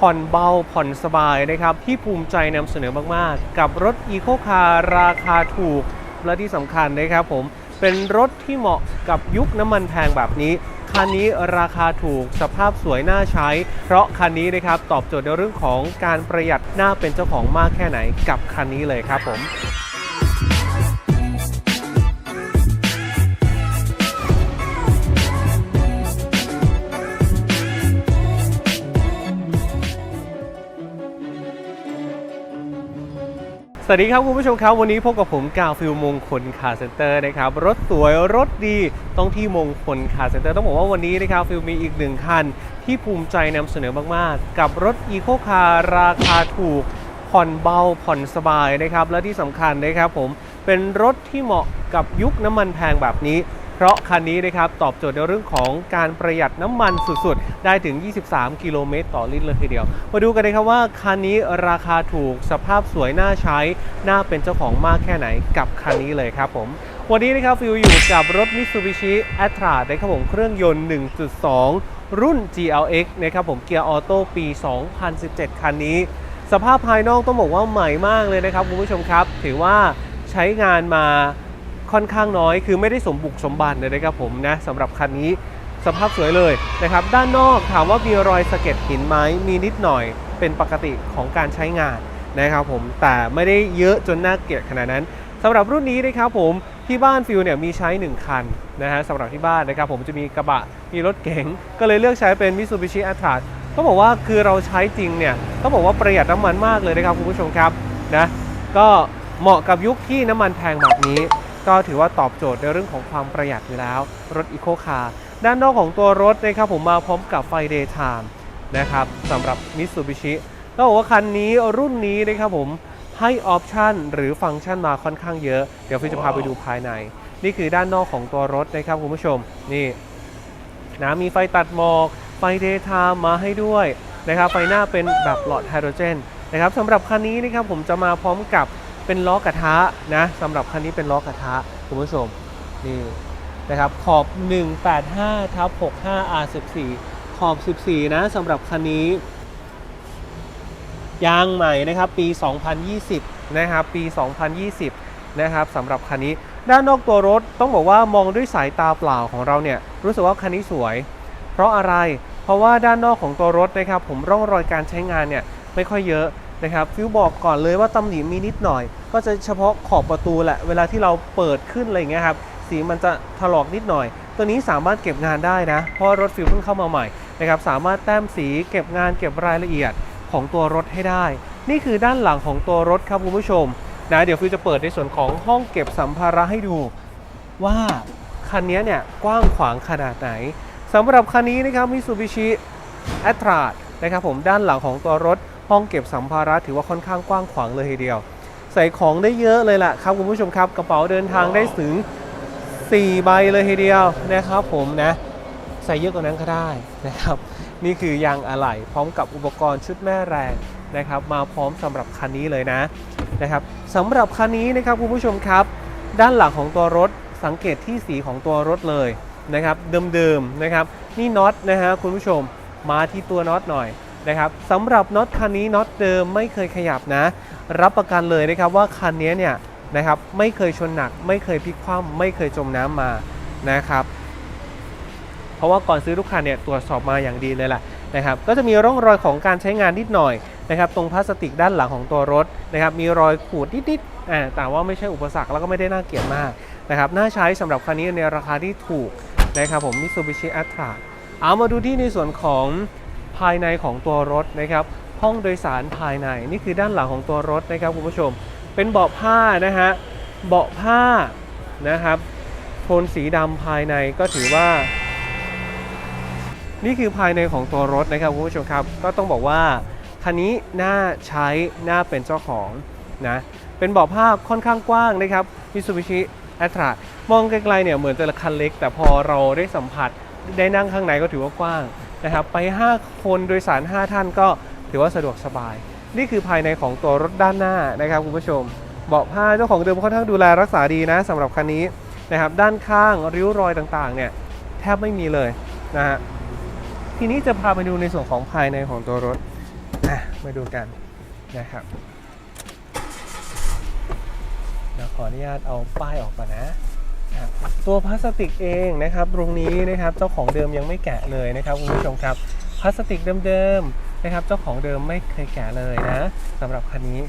ผ่อนเบาผ่อนสบายนะครับ ที่ภูมิใจนำเสนอมาก ๆ กับรถอีโคคาราคาถูก และที่สำคัญนะครับผม เป็นรถที่เหมาะกับยุคน้ำมันแพงแบบนี้ คันนี้ราคาถูกสภาพสวยน่าใช้ เพราะคันนี้นะครับตอบโจทย์ในเรื่องของการประหยัดน่าเป็นเจ้าของมากแค่ไหนกับคันนี้เลยครับผม วัสดีครับคุณผู้ชมครับ วันนี้พบกับผมกาวฟิลมงคลคาเซ็นเตอร์นะครับ รถสวยรถดีต้องที่มงคลคาเซ็นเตอร์ต้องบอกว่าวันนี้นะครับฟิลมีอีกหนึ่งคัน ที่ภูมิใจนำเสนอมากๆ กับรถอีโคคาราคาถูก ผ่อนเบาผ่อนสบายนะครับ และที่สำคัญนะครับผมเป็นรถที่เหมาะกับยุคน้ำมันแพงแบบนี้ เพราะคันนี้นะครับตอบโจทย์ในเรื่องของการประหยัดน้ำมันสุดๆ ได้ถึง 23 กิโลเมตรต่อลิตรเลยทีเดียว มาดูกันเลยครับว่าคันนี้ราคาถูกสภาพสวยน่าใช้ น่าเป็นเจ้าของมากแค่ไหนกับคันนี้เลยครับผมวันนี้นะครับฟิวอยู่กับรถ Mitsubishi a t t r a นะครับผมเครื่องยนต์ 1.2 รุ่น GLX นะครับผมเกียร์ออโต้ปี 2017 คันนี้ สภาพภายนอกต้องบอกว่าใหม่มากเลยนะครับคุณผู้ชมครับ ถือว่าใช้งานมา ค่อนข้างน้อย คือไม่ได้สมบุกสมบันเลยนะครับผมนะสำหรับคันนี้สภาพสวยเลยนะครับ ด้านนอกถามว่ามีรอยสะเก็ดหินไหมมีนิดหน่อยเป็นปกติของการใช้งานนะครับผมแต่ไม่ได้เยอะจนน่าเกลียดขนาดนั้นสำหรับรุ่นนี้นะครับผมที่บ้านฟิลเนี่ยมีใช้ 1 คันนะฮะสำหรับที่บ้านนะครับผมจะมีกระบะมีรถเก๋งก็เลยเลือกใช้เป็น Mitsubishi a t r a ต้องบอกว่าคือเราใช้จริงเนี่ยต้องบอกว่าประหยัดน้ำมันมากเลยนะครับคุณผู้ชมครับนะก็เหมาะกับยุคที่น้ำมันแพงแบบนี้ ก็ถือว่าตอบโจทย์ในเรื่องของความประหยัดอยู่แล้ว รถ Eco Car ด้านนอกของตัวรถนะครับผมมาพร้อมกับไฟ Daytime นะครับสำหรับ Mitsubishi ต้องบอกว่าคันนี้รุ่นนี้นะครับผมให้ออปชันหรือฟังก์ชันมาค่อนข้างเยอะ เดี๋ยวฟิวจะพาไปดูภายใน นี่คือด้านนอกของตัวรถนะครับคุณผู้ชมนี่นะมีไฟตัดหมอก ไฟเดย์ไทม์มาให้ด้วยนะครับไฟหน้าเป็นแบบหลอดไฮโดรเจนนะครับสำหรับคันนี้นะครับผมจะมาพร้อมกับ เป็นล้อกระทะนะสำหรับคันนี้เป็นล้อกระทะคุณผู้ชมนี่นะครับขอบ 185ทับ65 R14 ขอบ 14 นะสำหรับคันนี้ ยางใหม่นะครับปี 2020 นะครับปี 2020 นะครับสำหรับคันนี้ ด้านนอกตัวรถต้องบอกว่ามองด้วยสายตาเปล่าของเราเนี่ย รู้สึกว่าคันนี้สวย เพราะอะไร เพราะว่าด้านนอกของตัวรถนะครับ ผมร่องรอยการใช้งานเนี่ยไม่ค่อยเยอะ นะครับฟิวบอกก่อนเลยว่าตำหนิมีนิดหน่อย ก็จะเฉพาะขอบประตูแหละเวลาที่เราเปิดขึ้นอะไรเงี้ยครับสีมันจะถลอกนิดหน่อย ตัวนี้สามารถเก็บงานได้นะ เพราะรถฟิวเพิ่งเข้ามาใหม่นะครับสามารถแต้มสีเก็บงานเก็บรายละเอียดของตัวรถให้ได้ นี่คือด้านหลังของตัวรถครับคุณผู้ชมนะเดี๋ยวฟิวจะเปิดในส่วนของห้องเก็บสัมภาระให้ดู ว่าคันนี้เนี่ยกว้างขวางขนาดไหนสำหรับคันนี้นะครับ Mitsubishi a t t r a นะครับผมด้านหลังของตัวรถ ห้องเก็บสัมภาระถือว่าค่อนข้างกว้างขวางเลยทีเดียว ใส่ของได้เยอะเลยล่ะครับคุณผู้ชมครับ กระเป๋าเดินทางได้ถึง 4 ใบเลยทีเดียวนะครับผมนะใส่เยอะกว่านั้นก็ได้นะครับ นี่คือยางอะไหล่พร้อมกับอุปกรณ์ชุดแม่แรงนะครับ มาพร้อมสำหรับคันนี้เลยนะนะครับสำหรับคันนี้นะครับคุณผู้ชมครับ ด้านหลังของตัวรถสังเกตที่สีของตัวรถเลยนะครับเดิมๆนะครับ นี่น็อตนะฮะคุณผู้ชมมาที่ตัวน็อตหน่อย นะครับสำหรับน็อตคันนี้น็อตเดิมไม่เคยขยับนะ รับประกันเลยนะครับว่าคันนี้เนี่ยนะครับไม่เคยชนหนัก ไม่เคยพลิกคว่ำไม่เคยจมน้ำมานะครับ เพราะว่าก่อนซื้อทุกคันเนี่ยตรวจสอบมาอย่างดีเลยแหละนะครับ ก็จะมีร่องรอยของการใช้งานนิดหน่อยนะครับ ตรงพลาสติกด้านหลังของตัวรถนะครับ มีรอยขูดนิดๆอ่าแต่ว่าไม่ใช่อุปสรรคแล้วก็ไม่ได้น่าเกลียดมากนะครับน่าใช้สำหรับคันนี้ในราคาที่ถูกนะครับผม Mitsubishi a t t r a เอามาดูที่ในส่วนของ ภายในของตัวรถนะครับ ห้องโดยสารภายในนี่คือด้านหลังของตัวรถนะครับคุณผู้ชม เป็นเบาะผ้านะฮะเบาะผ้านะครับโทนสีดำภายในก็ถือว่า นี่คือภายในของตัวรถนะครับคุณผู้ชมครับ ก็ต้องบอกว่าคันนี้น่าใช้น่าเป็นเจ้าของนะเป็นเบาะผ้าค่อนข้างกว้างนะครับ Mitsubishi a t t r a มองไกลๆเนี่ยเหมือนจะคันเล็ก แต่พอเราได้สัมผัสได้นั่งข้างในก็ถือว่ากว้าง นะครับไป 5 คนโดยสาร 5 ท่านก็ถือว่าสะดวกสบาย นี่คือภายในของตัวรถด้านหน้านะครับคุณผู้ชมเบาะผ้าเจ้าของเดิมค่อนข้างดูแลรักษาดีนะสำหรับคันนี้นะครับด้านข้างริ้วรอยต่างๆเนี่ยแทบไม่มีเลยนะฮะทีนี้จะพาไปดูในส่วนของภายในของตัวรถนะมาดูกันนะครับเดี๋ยวขออนุญาตเอาป้ายออกก่อนนะ ตัวพลาสติกเองนะครับตรงนี้นะครับเจ้าของเดิมยังไม่แกะเลยนะครับคุณผู้ชมครับพลาสติกเดิมๆนะครับเจ้าของเดิมไม่เคยแกะเลยนะสำหรับคันนี้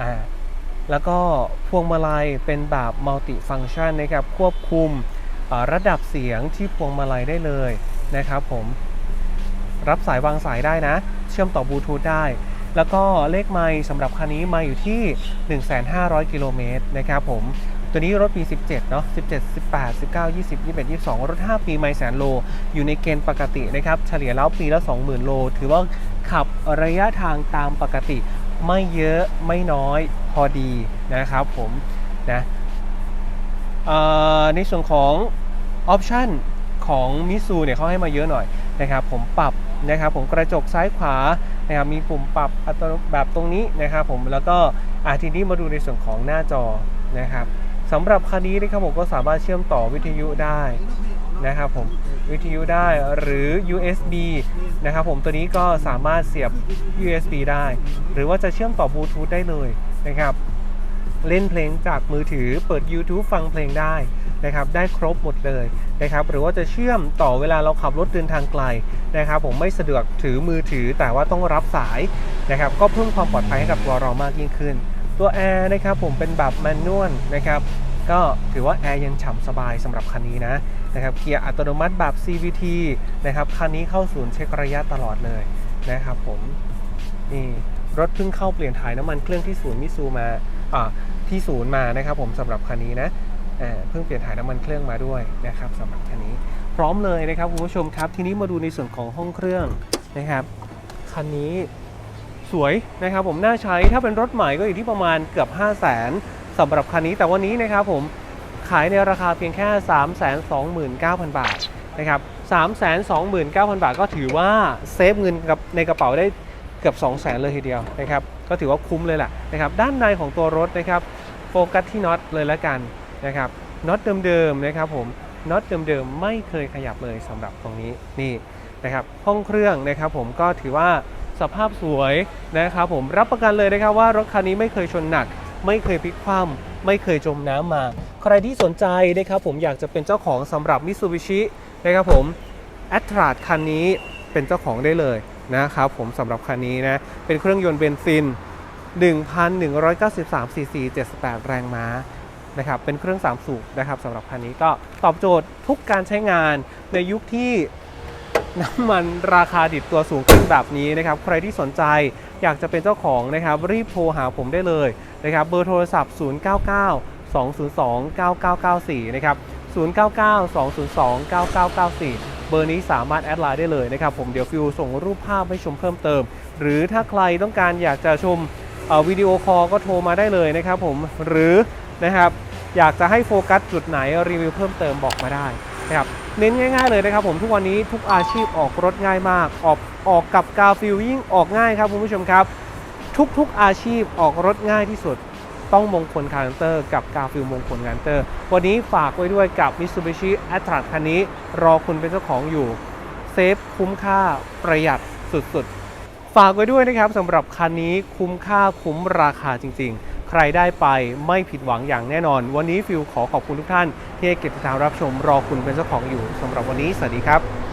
อ่าแล้วก็พวงมาลัยเป็นแบบมัลติฟังชันนะครับควบคุมระดับเสียงที่พวงมาลัยได้เลยนะครับผมรับสายวางสายได้นะ เชื่อมต่อบลูทูธได้ แล้วก็เลขไมล์สำหรับคันนี้มาอยู่ที่ 1,500 กิโลเมตรนะครับผม ตัวนี้รถปี 17 เนาะ17 18 19 20 21 22 รถ 5 ปีไม่แสนโล อยู่ในเกณฑ์ปกตินะครับ เฉลี่ยแล้วปีละ 20,000 โล ถือว่าขับระยะทางตามปกติ ไม่เยอะไม่น้อยพอดีนะครับผมนะในส่วนของออปชันของมิซูเนี่ยเขาให้มาเยอะหน่อยนะครับ ผมปรับนะครับ ผมกระจกซ้ายขวานะครับมีปุ่มปรับอัตโนแบบตรงนี้นะครับ ผมแล้วก็อาทีนี้มาดูในส่วนของหน้าจอนะครับ สำหรับคันนี้นะครับผมก็สามารถเชื่อมต่อวิทยุได้นะครับผมวิทยุได้หรือ USB นะครับผมตัวนี้ก็สามารถเสียบ USB ได้ หรือว่าจะเชื่อมต่อบลูทูธได้เลยนะครับ เล่นเพลงจากมือถือเปิด YouTube ฟังเพลงได้นะครับได้ครบหมดเลยนะครับหรือว่าจะเชื่อมต่อเวลาเราขับรถเดินทางไกลนะครับ ผมไม่สะดวกถือมือถือแต่ว่าต้องรับสายนะครับ ก็เพิ่มความปลอดภัยให้กับตัวเรามากยิ่งขึ้น ตัวแอร์นะครับผมเป็นแบบแมนนวลนะครับก็ถือว่าแอร์ยังฉ่ำสบายสำหรับคันนี้นะนะครับเกียร์อัตโนมัติแบบ CVT นะครับคันนี้เข้าศูนย์เช็คระยะตลอดเลยนะครับผมนี่รถเพิ่งเข้าเปลี่ยนถ่ายน้ำมันเครื่องที่ศูนย์มิซูมาอ่าที่ศูนย์มานะครับผมสำหรับคันนี้นะอ่าเพิ่งเปลี่ยนถ่ายน้ำมันเครื่องมาด้วยนะครับสำหรับคันนี้ พร้อมเลยนะครับคุณผู้ชมครับ ทีนี้มาดูในส่วนของห้องเครื่องนะครับคันนี้ สวยนะครับผมน่าใช้ถ้าเป็นรถใหม่ก็อยู่ที่ประมาณเกือบ 5 0 0 0 0นสำหรับคันนี้ แต่วันนี้นะครับผมขายในราคาเพียงแค่ 329,000 บาทนะครับ329,000 บาทก็ถือว่าเซฟเงินกับในกระเป๋าได้เกือบ 2 0 0แสนเลยทีเดียวนะครับก็ถือว่าคุ้มเลยแหละนะครับด้านในของตัวรถนะครับโฟกัสที่น็อตเลยละกันนะครับน็อตเดิมๆนะครับผมน็อตเดิมๆไม่เคยขยับเลยสำหรับตรงนี้นี่นะครับห้องเครื่องนะครับผมก็ถือว่า สภาพสวยนะครับผมรับประกันเลยนะครับว่ารถคันนี้ไม่เคยชนหนัก ไม่เคยพลิกคว่ำไม่เคยจมน้ำมา ใครที่สนใจนะครับผมอยากจะเป็นเจ้าของสำหรับ Mitsubishi นะครับผม a t r a คันนี้เป็นเจ้าของได้เลยนะครับผมสำหรับคันนี้นะเป็นเครื่องยนต์เบนซิน 1,193ซีซี78 แรงม้านะครับเป็นเครื่อง3สูบนะครับสำหรับคันนี้ก็ตอบโจทย์ทุกการใช้งานในยุคที่ น้ำมันราคาดิบตัวสูงขึ้นแบบนี้นะครับใครที่สนใจอยากจะเป็นเจ้าของนะครับรีบโทรหาผมได้เลยนะครับเบอร์โทรศัพท์ 099 202 9994 นะครับ 099 202 9994 เบอร์นี้สามารถแอดไลน์ได้เลยนะครับผมเดี๋ยวฟิวส่งรูปภาพให้ชมเพิ่มเติม หรือถ้าใครต้องการอยากจะชมวิดีโอคอลก็โทรมาได้เลยนะครับผมหรือนะครับอยากจะให้โฟกัสจุดไหนรีวิวเพิ่มเติมบอกมาได้ นะครับเน้นง่ายๆเลยนะครับผมทุกวันนี้ทุกอาชีพออกรถง่ายมากออกออกกับกาฟิลยิ่งออกง่ายครับคุณผู้ชมครับ ทุกๆอาชีพออกรถง่ายที่สุดต้องมงคลคาร์เตอร์กับกาฟิลมงคลคาร์เตอร์ วันนี้ฝากไว้ด้วยกับ Mitsubishi a t r a คันนี้ รอคุณเป็นเจ้าของอยู่เซฟคุ้มค่าประหยัดสุดๆ ฝากไว้ด้วยนะครับสำหรับคันนี้คุ้มค่าคุ้มราคาจริง ๆ ใครได้ไปไม่ผิดหวังอย่างแน่นอน วันนี้ฟิลขอขอบคุณทุกท่าน ที่ให้เกียรติติดตามรับชมรอคุณเป็นเจ้าของอยู่สำหรับวันนี้สวัสดีครับ